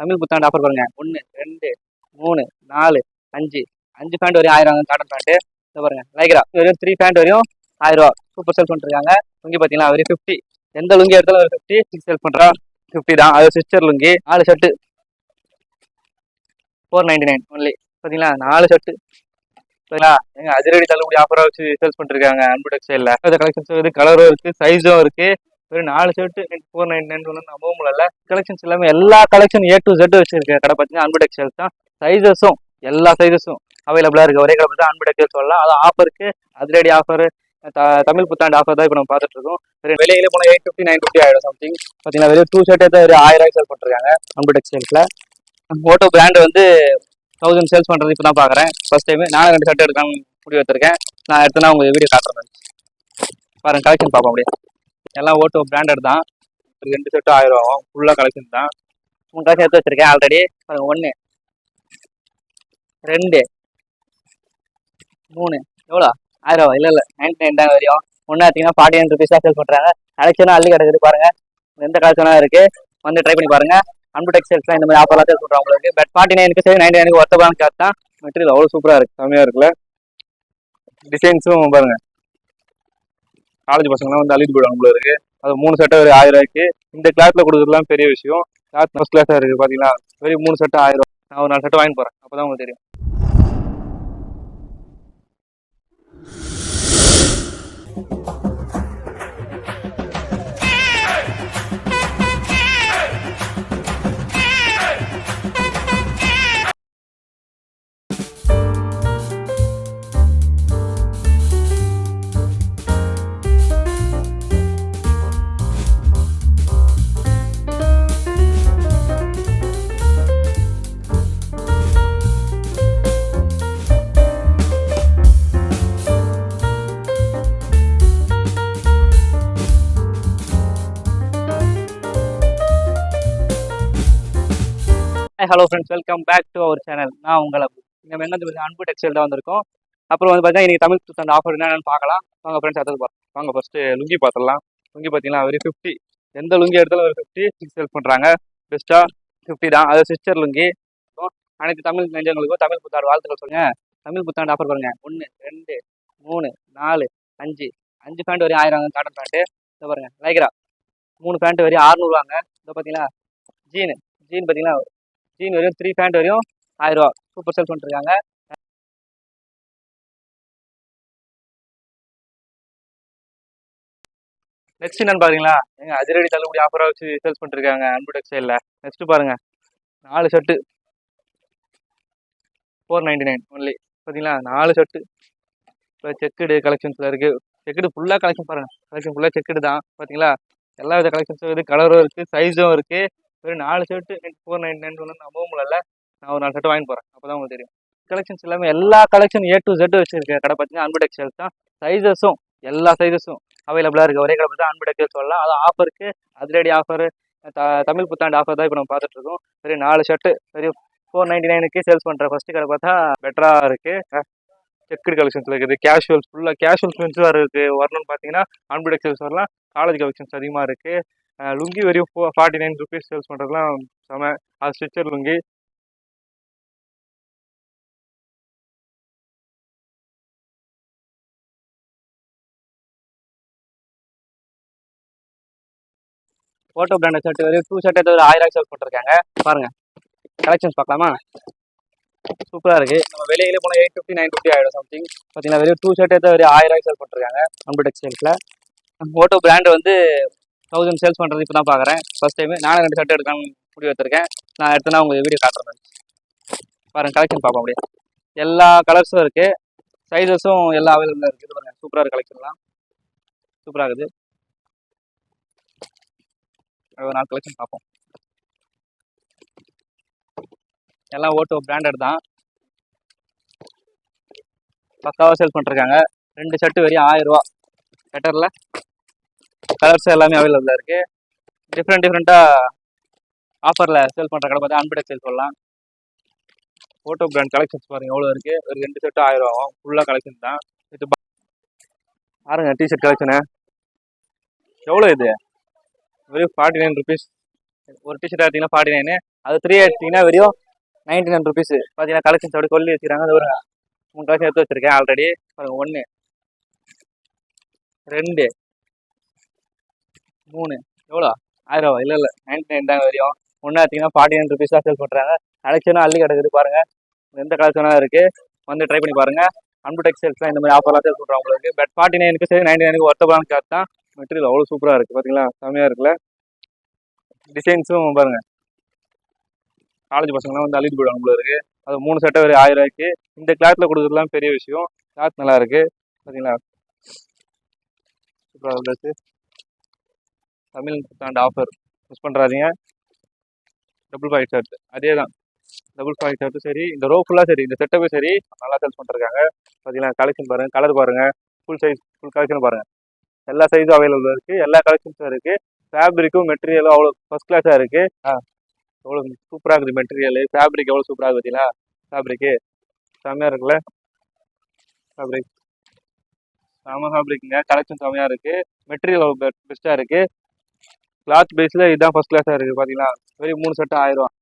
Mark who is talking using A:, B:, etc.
A: தமிழ் புத்தாண்டு ஆஃபர் பாருங்க. ஒன்று ரெண்டு மூணு நாலு அஞ்சு. அஞ்சு பேண்ட் வரையும் ஆயிரம் காட்டன் பேண்ட்டு இதை பாருங்க லைக்ரா. வெறும் த்ரீ பேண்ட் வரையும் ஆயிரம் ரூபா சூப்பர் சேல் பண்ணிருக்காங்க லுங்கி பார்த்தீங்களா வெறும் ஃபிஃப்டி எந்த லுங்கி எடுத்தாலும் ஒரு ஃபிஃப்டி சிக்ஸ் சேல் பண்ணுறான் ஃபிஃப்டி தான். அது சிஸ்டர் லுங்கி. நாலு shirt four ninety nine only பார்த்தீங்களா நாலு ஷர்ட்டு சரிங்களா எங்க அதிரடி தள்ளுபடி ஆஃபராக வச்சு சேல்ஸ் பண்ணிருக்காங்க அன்பு டெக்ஸ்டைலில் இந்த கலெக்ஷன்ஸ் வந்து கலரும் இருக்கு சைஸும் இருக்கு. வெறும் நாலு ஷர்ட் ஃபோர் நைன் நைன் ஒன்று நம்பவும் முடியல கலெக்ஷன்ஸ் எல்லாமே எல்லா கலெக்ஷன் ஏ டு ஜெட் வச்சிருக்க கடை பார்த்தீங்கன்னா அன்பு தான். சைஸஸும் எல்லா சைஸஸும் அவைலபிளாக இருக்கு. ஒரே கடை பார்த்தா அன்பு டெக்ஸ்டைல்ஸ் சொல்லலாம். அது ஆஃபருக்கு அதிரடி ஆஃபர் தமிழ் புத்தாண்டு ஆஃபர் தான் இப்போ நம்ம பார்த்துட்டு இருக்கோம். வெளியில போனால் எயிட் ஃபிஃப்டி நைன் ஃபிஃப்டி ஆயிடும் சம்திங் பார்த்தீங்கன்னா வெளியே டூ ஷர்ட்டே தான் ஒரு ஆயிரம் சேல் பண்ணிருக்காங்க அன்பு டெக்ஸ்டைல்ஸில் ஓட்டோ பிராண்ட் வந்து தௌசண்ட் சேல்ஸ் பண்ணுறது இப்போ தான் பார்க்குறேன் ஃபர்ஸ்ட் டைம் நானும் ரெண்டு ஷர்ட் எடுக்கலாம்னு முடிவு வச்சிருக்கேன் நான் எடுத்தனா உங்களுக்கு வீடியோ காட்டுறேன். பாருங்க கலெக்ஷன் பார்ப்போம் அப்படியே. எல்லாம் ஓட்டோ பிராண்டட் தான். ஒரு ரெண்டு செட்டும் ஆயிரம் ஆகும் ஃபுல்லாக கலெக்ஷன் தான். மூணு கலெக்ஷன் எடுத்து வச்சிருக்கேன் ஆல்ரெடி ஒன்று ரெண்டு மூணு. எவ்வளோ? ஆயிரம். இல்லை இல்லை நைன்டி நைன் தான் வரையும் ஒன்று ஃபார்ட்டி நைன் ருபீஸாக சேல் பண்ணுறாங்க கலெக்ஷனாக அள்ளி கிடக்குது பாருங்கள் எந்த கலெக்ஷனாக இருக்குது வந்து ட்ரை பண்ணி பாருங்க. அன்பு டெக்ஸ்டைல்ஸ்லாம் இந்த மாதிரி ஆஃபர்லாம் சேல் பண்ணுறாங்க உங்களுக்கு. பட் ஃபார்ட்டி நைனுக்கு சரி நைன்டி நைனுக்கு ஒர்த்தபான கிளாத் தான் மெட்டீரியல் அவ்வளோ சூப்பராக இருக்குது செம்மையாக இருக்குல்ல? டிசைன்ஸும் பாருங்கள் காலேஜ் பசங்களாம் வந்து அழுது போயிடுவாங்க போல இருக்கு. அது மூணு சட்டை ஒரு ஆயிரம் ரூபாய்க்கு. இந்த கிளாத்ல கொடுக்குறதுலாம் பெரிய விஷயம். கிளாத் ஃபர்ஸ்ட் கிளாஸா இருக்கு பாத்தீங்களா? வெறும் மூணு சட்டை ஆயிரம் ரூபாய். நான் ஒரு நாலு சட்டை வாங்கி போறேன். அப்பதான் உங்களுக்கு தெரியும். Hello friends welcome back to our channel நான் உங்களை நம்ம எங்கே வந்து அன்பு டெக்ஸ்டைல் தான் வந்திருக்கோம். அப்புறம் வந்து பார்த்தீங்கன்னா இன்றைக்கி தமிழ் புத்தாண்டு ஆஃபர் என்னென்னு பார்க்கலாம். வாங்க ஃப்ரெண்ட்ஸ் அடுத்தது பார்க்கலாம் வாங்க ஃபஸ்ட்டு லுங்கி பார்த்துடலாம். லுங்கி பார்த்தீங்கன்னா ஒரு ஃபிஃப்டி எந்த லுங்கி எடுத்தாலும் ஒரு ஃபிஃப்டி சிக்ஸ் சேல் பண்ணுறாங்க பெஸ்ட்டாக ஃபிஃப்டி தான். அது சிஸ்டர் லுங்கி. அனைத்து தமிழ் நெஞ்சங்களுக்கும் தமிழ் புத்தாண்டு வாழ்த்துக்கள் சொல்லுங்கள் தமிழ் புத்தாண்டு ஆஃபர் பாருங்க. ஒன்று ரெண்டு மூணு நாலு அஞ்சு. அஞ்சு பேண்ட் வரையும் ஆயிரம் காட்டன் பேண்ட்டு இதை பாருங்க. லைக்ரா மூணு பேண்ட் வரையும் ஆறுநூறுவாங்க இதை பார்த்தீங்கன்னா ஜீனு ஜீன் பார்த்தீங்கன்னா ஜீன் வரையும் த்ரீ பேண்ட் வரையும் ஆயிரம் ரூபா. சூப்பர் சேல் பண்ணிருக்காங்க நெக்ஸ்ட் என்னன்னு பாருங்களா. எங்க அதிரடி தள்ளுபடி ஆஃபரா வச்சு சேல்ஸ் பண்ணிருக்காங்க அன்பு டெக்ஸ்டைல்ல நெக்ஸ்ட் பாருங்க. நாலு shirt four ninety nine only பார்த்தீங்களா நாலு ஷர்ட்டு இப்போ செக்குடு கலெக்ஷன்ஸில் இருக்கு. செக்குடு ஃபுல்லாக கலெக்ஷன் பாருங்க. கலெக்ஷன் ஃபுல்லாக செக்குடு தான். பார்த்தீங்களா எல்லா வித கலெக்ஷன்ஸும் இருக்குது கலரும் இருக்குது சைஸும் இருக்குது வெறும் நாலு ஷர்ட்டு ஃபோர் நைன் நைன் ஒன்று நம்பவும் முடியல நான் ஒரு நாலு ஷர்ட் வாங்கி போகிறேன் அப்போ தான் உங்களுக்கு தெரியும். கலெக்ஷன்ஸ் எல்லாமே எல்லா கலெக்ஷன் ஏ டு ஜெட் வச்சிருக்க கடை பார்த்தீங்கன்னா அன்பு தான். சைஸஸும் எல்லா சைஸஸும் அவைலபிளாக இருக்குது ஒரே கடை தான் அன்பு டெக்ஸ்டைல்ஸ் சொல்லலாம். அது ஆஃபருக்கு அதிரடி ஆஃபர் தமிழ் புத்தாண்டு ஆஃபர் தான் இப்போ நம்ம பார்த்துட்டு இருக்கோம். வெறும் நாலு ஷர்ட்டு வெறும் ஃபோர் நைன்டி நைனுக்கு சேல்ஸ் பண்ணுற ஃபஸ்ட்டு கடை பார்த்தா பெட்டராக இருக்குது செக்குடு கலெக்ஷன்ஸ் இருக்குது. கேஷுவல்ஸ் ஃபுல்லாக கேஷுவல்ஸ் மென்ஸும் இருக்குது வரணும்னு பார்த்தீங்கன்னா அன்பு டெக்ஸ்டைல்ஸ் வரலாம். காலேஜ் கலெக்ஷன்ஸ் அதிகமாக இருக்குது லுங்கி வெறும் ஃபோ ஃபார்ட்டி நைன் ருபீஸ் சேல்ஸ் பண்ணுறதுலாம் செம. அது stitcher lungi. Photo brand shirt வரையும் டூ ஷர்ட் எடுத்து ஒரு ஆயிரம் சேல்ஸ் போட்டிருக்காங்க. பாருங்கள் கலெக்ஷன்ஸ் பார்க்கலாமா? சூப்பராக இருக்குது நம்ம வெளியில போனால் எயிட் ஃபிஃப்டி நைன் ஃபிஃப்டி ஆகிடும் சம்திங் பார்த்தீங்கன்னா வெறும் டூ ஷர்ட் எடுத்து ஒரு ஆயிரம் சேல் போட்டிருக்காங்க. அன்பு டெக்ஸ்டைல்ஸில் ஃபோட்டோ பிராண்ட் வந்து தௌசண்ட் சேல்ஸ் பண்ணுறது இப்போ தான் பார்க்குறேன் ஃபஸ்ட் டைம் நானும் ரெண்டு ஷர்ட் எடுக்கலாம்னு முடிவு எடுத்திருக்கேன் நான் எடுத்தனா உங்கள் வீடியோ காட்டுறேன் பாருங்க கலெக்ஷன் பார்ப்போம் அப்படியே. எல்லா கலர்ஸும் இருக்குது சைஸஸும் எல்லா அவைலபிளாக இருக்குது பாருங்க சூப்பராக இருக்குது கலெக்ஷன்லாம் சூப்பராக இருக்குது. ஒரு நாலு கலெக்ஷன் பார்ப்போம். எல்லாம் ஓட்டோ பிராண்டட் தான். பக்காவாக சேல் பண்ணிருக்காங்க ரெண்டு ஷர்ட்டு வெறும் ஆயிரம் ரூபா ஷட்டரில் கலர்ஸ் எல்லாமே அவைலபிளாக இருக்குது டிஃப்ரெண்ட் டிஃப்ரெண்ட்டாக ஆஃபரில் சேல் பண்ணுற கடை பார்த்தா அன்புடெக் சேல் சொல்லலாம். ஃபோட்டோ பிராண்ட் கலெக்ஷன்ஸ் பாருங்கள் எவ்வளோ இருக்குது ஒரு ரெண்டு செட்டு ஆயிரம் ஆகும். ஃபுல்லாக கலெக்ஷன் தான். இது பாருங்க டிஷர்ட் கலெக்ஷனு எவ்வளோ இது? வெறும் ஃபார்ட்டி நைன் ருபீஸ் ஒரு டிஷர்ட் எடுத்தீங்கன்னா ஃபார்ட்டி நைனு அது த்ரீ எடுத்தீங்கன்னா வெறும் நைன்டி நைன் ருபீஸ் பார்த்தீங்கன்னா கலெக்ஷன்ஸ் அப்படி சொல்லி வச்சுக்கிறாங்க. அது ஒரு மூணு கலெக்ஷன் எடுத்து வச்சுருக்கேன் ஆல்ரெடி பாருங்கள் ஒன்று ரெண்டு. மூணு. எவ்வளோ? ஆயிரம் ரூபா இல்லை இல்லை. நைன்டி நைன் தாங்க வரையும். ஒன்று எடுத்தீங்கன்னா ஃபார்ட்டி நைன் ருபீஸ் தான் சேல் பண்ணுறாங்க கலெக்ஷனும் அள்ளி கிடக்குது பாருங்கள் எந்த கலெக்ஷனாக இருக்குது வந்து ட்ரை பண்ணி பாருங்க. அன்பு டெக்ஸ்டைல்ஸ்லாம் இந்த மாதிரி ஆஃபர்லாம் சேல் பண்ணுறாங்க உங்களுக்கு. பட் ஃபார்ட்டி நைனுக்கு சரி நைன்டி நைனுக்கு ஒர்த்தபுளான கிளாத் தான். மெட்டீரியல் அவ்வளோ சூப்பராக இருக்குது பார்த்தீங்களா செம்மையாக இருக்குல்ல? டிசைன்ஸும் பாருங்கள் காலேஜ் பசங்களாம் வந்து அள்ளிட்டு போயிடுவாங்க உங்களுக்கு அது மூணு சட்டை ஒரு ஆயிரம் ரூபாய்க்கு. இந்த கிளாத்தில் கொடுக்குறதுலாம் பெரிய விஷயம். கிளாத் நல்லா இருக்குது பார்த்தீங்களா சூப்பராக ட்ரெஸ்ஸு தமிழ் புத்தாண்டு ஆஃபர் மிஸ் பண்ணுறாதீங்க டபுள் பாக்கெட் ஷர்ட் அதே தான் டபுள் பாக்கெட் ஷர்ட்டும் சரி இந்த ரோ ஃபுல்லாக சரி இந்த செட்டப்பும் சரி நல்லா சேல்ஸ் பண்ணிருக்காங்க பார்த்தீங்கன்னா கலெக்ஷன் பாருங்கள் கலர் பாருங்கள் ஃபுல் சைஸ் ஃபுல் கலெக்ஷன் பாருங்கள் எல்லா சைஸும் அவைலபிள் இருக்குது எல்லா கலெக்ஷன்ஸும் இருக்குது ஃபேப்ரிக்கும் மெட்டீரியலும் அவ்வளோ ஃபஸ்ட் கிளாஸாக இருக்குது ஆ எவ்வளோ சூப்பராக இருக்குது மெட்டீரியல் ஃபேப்ரிக் எவ்வளோ சூப்பராக இருக்குது பார்த்தீங்களா ஃபேப்ரிக்கு செம்மையாக இருக்குல்ல? ஃபேப்ரிக் செம்ம ஃபேப்ரிக்குங்க கலெக்ஷன் செம்மையாக இருக்குது மெட்டீரியல் பெஸ்ட்டாக இருக்குது கிளாத் பேஸில் இதுதான் ஃபர்ஸ்ட் கிளாஸாக இருக்குது பார்த்தீங்களா வெறும் மூணு செட்டு ஆயிரம்.